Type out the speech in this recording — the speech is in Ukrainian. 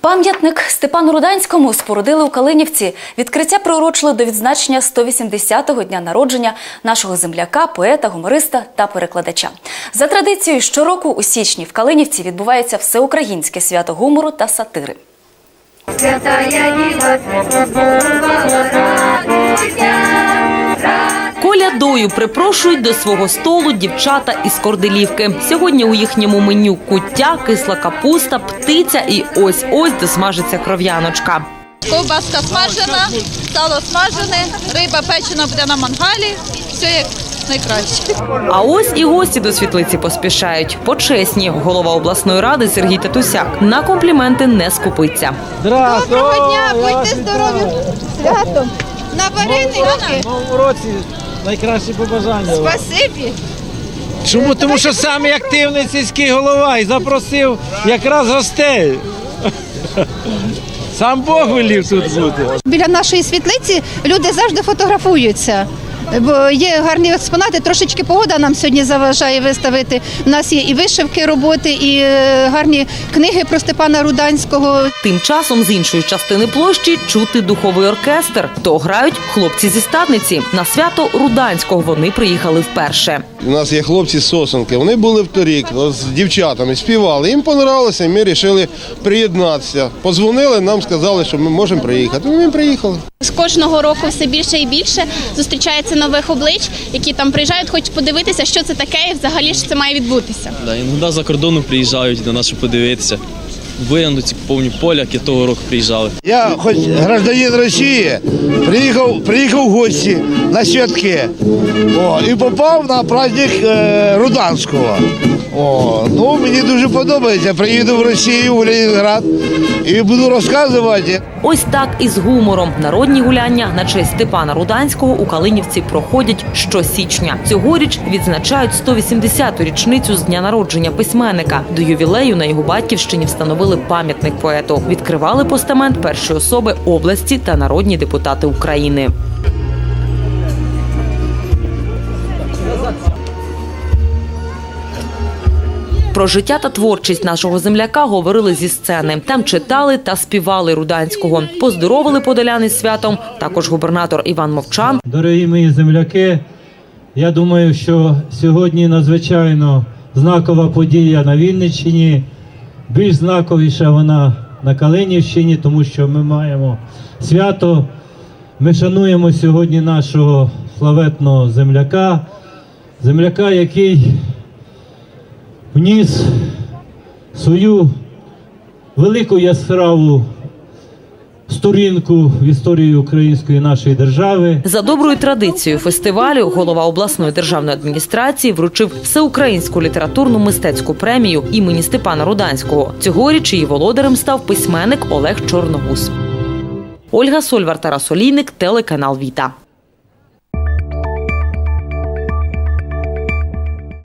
Пам'ятник Степану Руданському спорудили у Калинівці. Відкриття приурочили до відзначення 180-го дня народження нашого земляка, поета, гумориста та перекладача. За традицією, щороку у січні в Калинівці відбувається всеукраїнське свято гумору та сатири. Святая Діва. Колядою припрошують до свого столу дівчата із Корделівки. Сьогодні у їхньому меню куття, кисла капуста, птиця і ось-ось досмажиться кров'яночка. Ковбаска смажена, сало смажене, риба печена буде на мангалі. Все як найкраще. А ось і гості до світлиці поспішають. Почесні. Голова обласної ради Сергій Татусяк на компліменти не скупиться. Доброго дня, будьте здорові. Святом. На вареники. Новому році найкращі побажання. вам. Спасибі. Чому? Тому що самий активний сільський голова і запросив якраз гостей. Сам Бог велів тут бути. Біля нашої світлиці люди завжди фотографуються. Бо є гарні експонати, трошечки погода нам сьогодні заважає виставити. У нас є і вишивки роботи, і е, гарні книги про Степана Руданського. Тим часом з іншої частини площі чути духовий оркестр. То грають хлопці зі статниці. На свято Руданського вони приїхали вперше. У нас є хлопці з Сосенки, вони були вторік з дівчатами, співали. Їм понравилося, і ми вирішили приєднатися. Позвонили, нам сказали, що ми можемо приїхати. Ми приїхали. З кожного року все більше і більше зустрічається нових облич, які там приїжджають, хочуть подивитися, що це таке, і взагалі ж це має відбутися. Да, іноді за кордону приїжджають до нас, щоб подивитися. В Виянці повні поляки того року приїжджали. Я, хоч гражданин Росії, приїхав, приїхав в гості на святки о, і попав на праздник е, Руданського. О, ну, мені дуже подобається. Приїду в Росію, в Ленінград і буду розказувати. Ось так і з гумором. Народні гуляння на честь Степана Руданського у Калинівці проходять щосічня. Цьогоріч відзначають 180-ту річницю з дня народження письменника. До ювілею на його батьківщині встановили пам'ятник поету. Відкривали постамент першої особи області та народні депутати України. Про життя та творчість нашого земляка говорили зі сцени. Там читали та співали Руданського. Поздоровили подоляни святом. Також губернатор Іван Мовчан Дорогі мої земляки, я думаю, що сьогодні надзвичайно знакова подія на Вінниччині. Більш знаковіша вона на Калинівщині, тому що ми маємо свято. Ми шануємо сьогодні нашого славетного земляка, земляка, який вніс свою велику яскраву сторінку в історію української нашої держави. за доброю традицією фестивалю голова обласної державної адміністрації вручив всеукраїнську літературну мистецьку премію імені Степана Руданського. Цьогоріч її володарем став письменник Олег Чорногуз. Ольга Сольвар Тарас Олійник, телеканал Віта.